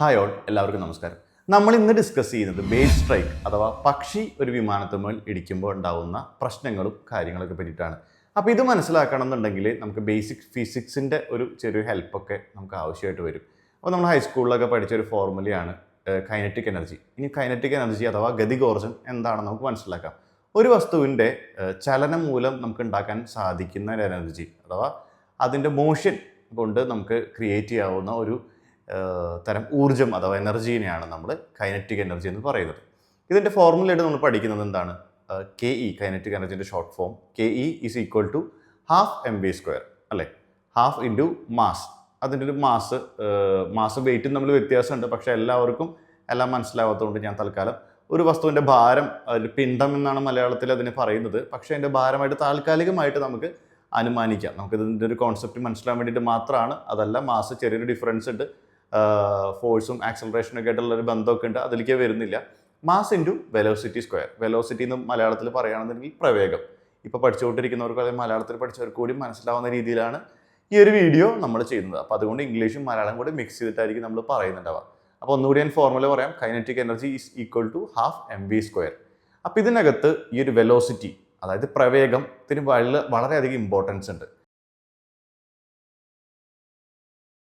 Hi all എല്ലാവർക്കും നമസ്കാരം. നമ്മൾ ഇന്ന് ഡിസ്കസ് ചെയ്യുന്നത് ബേഡ് സ്ട്രൈക്ക് അഥവാ പക്ഷി ഒരു വിമാനത്തുമേൽ ഇടിക്കുമ്പോൾ ഉണ്ടാകുന്ന പ്രശ്നങ്ങളും കാര്യങ്ങളൊക്കെ പറ്റിയിട്ടാണ്. അപ്പോൾ ഇത് മനസ്സിലാക്കണം എന്നുണ്ടെങ്കിൽ നമുക്ക് ബേസിക് ഫിസിക്സിന്റെ ഒരു ചെറിയ ഹെൽപ്പൊക്കെ നമുക്ക് ആവശ്യമായിട്ട് വരും. അപ്പോൾ നമ്മൾ ഹൈസ്കൂളിലൊക്കെ പഠിച്ച ഒരു ഫോർമുലയാണ് കൈനറ്റിക് എനർജി ഇനി കൈനറ്റിക് എനർജി അഥവാ ഗതികോർജം എന്താണെന്ന് നമുക്ക് മനസ്സിലാക്കാം. ഒരു വസ്തുവിന്റെ ചലനം മൂലം നമുക്ക് ഉണ്ടാക്കാൻ സാധിക്കുന്ന ഒരു എനർജി അഥവാ അതിന്റെ മോഷൻ കൊണ്ട് നമുക്ക് ക്രിയേറ്റ് ചെയ്യാവുന്ന ഒരു തരം ഊർജം അഥവാ എനർജീനെയാണ് നമ്മൾ കൈനറ്റിക് എനർജി എന്ന് പറയുന്നത്. ഇതിന്റെ ഫോർമുലയായിട്ട് നമ്മൾ പഠിക്കുന്നത് എന്താണ്? K E kinetic എനർജിന്റെ short form K E is equal to half M B square അല്ലേ? ഹാഫ് ഇന്റു മാസ് അതിന്റെ ഒരു മാസ് മാസ് വെയിറ്റും തമ്മിൽ വ്യത്യാസമുണ്ട്. പക്ഷേ എല്ലാവർക്കും എല്ലാം മനസ്സിലാവാത്തതുകൊണ്ട് ഞാൻ തൽക്കാലം ഒരു വസ്തുവിന്റെ ഭാരം പിണ്ഡം എന്നാണ് മലയാളത്തിൽ അതിനെ പറയുന്നത്. പക്ഷേ അതിന്റെ ഭാരമായിട്ട് താൽക്കാലികമായിട്ട് നമുക്ക് അനുമാനിക്കാം. നമുക്കിതിന്റെ ഒരു കോൺസെപ്റ്റ് മനസ്സിലാൻ വേണ്ടിയിട്ട് മാത്രമാണ്. അതല്ല മാസ് ചെറിയൊരു ഡിഫറൻസ് ഉണ്ട്. ഫോഴ്സും ആക്സലറേഷനും ഒക്കെ ആയിട്ടുള്ള ഒരു ബന്ധമൊക്കെ ഉണ്ട്. അതിലേക്ക് വരുന്നില്ല. Mass into velocity square velocity എന്ന് മലയാളത്തിൽ പറയുകയാണെന്നുണ്ടെങ്കിൽ പ്രവേഗം. ഇപ്പോൾ പഠിച്ചുകൊണ്ടിരിക്കുന്നവർക്ക് അല്ലെങ്കിൽ മലയാളത്തിൽ പഠിച്ചവർക്ക് കൂടി മനസ്സിലാവുന്ന രീതിയിലാണ് ഈ ഒരു വീഡിയോ നമ്മൾ ചെയ്യുന്നത്. അപ്പോൾ അതുകൊണ്ട് ഇംഗ്ലീഷും മലയാളം കൂടി മിക്സ് ചെയ്തിട്ടായിരിക്കും നമ്മൾ പറയുന്നുണ്ടാവുക. അപ്പോൾ ഒന്നുകൂടി ഞാൻ ഫോർമുല പറയാം. Kinetic energy is equal to half M V square അപ്പോൾ ഇതിനകത്ത് ഈ ഒരു വെലോസിറ്റി അതായത് പ്രവേഗത്തിന് വളരെ വളരെയധികം ഇമ്പോർട്ടൻസ് ഉണ്ട്.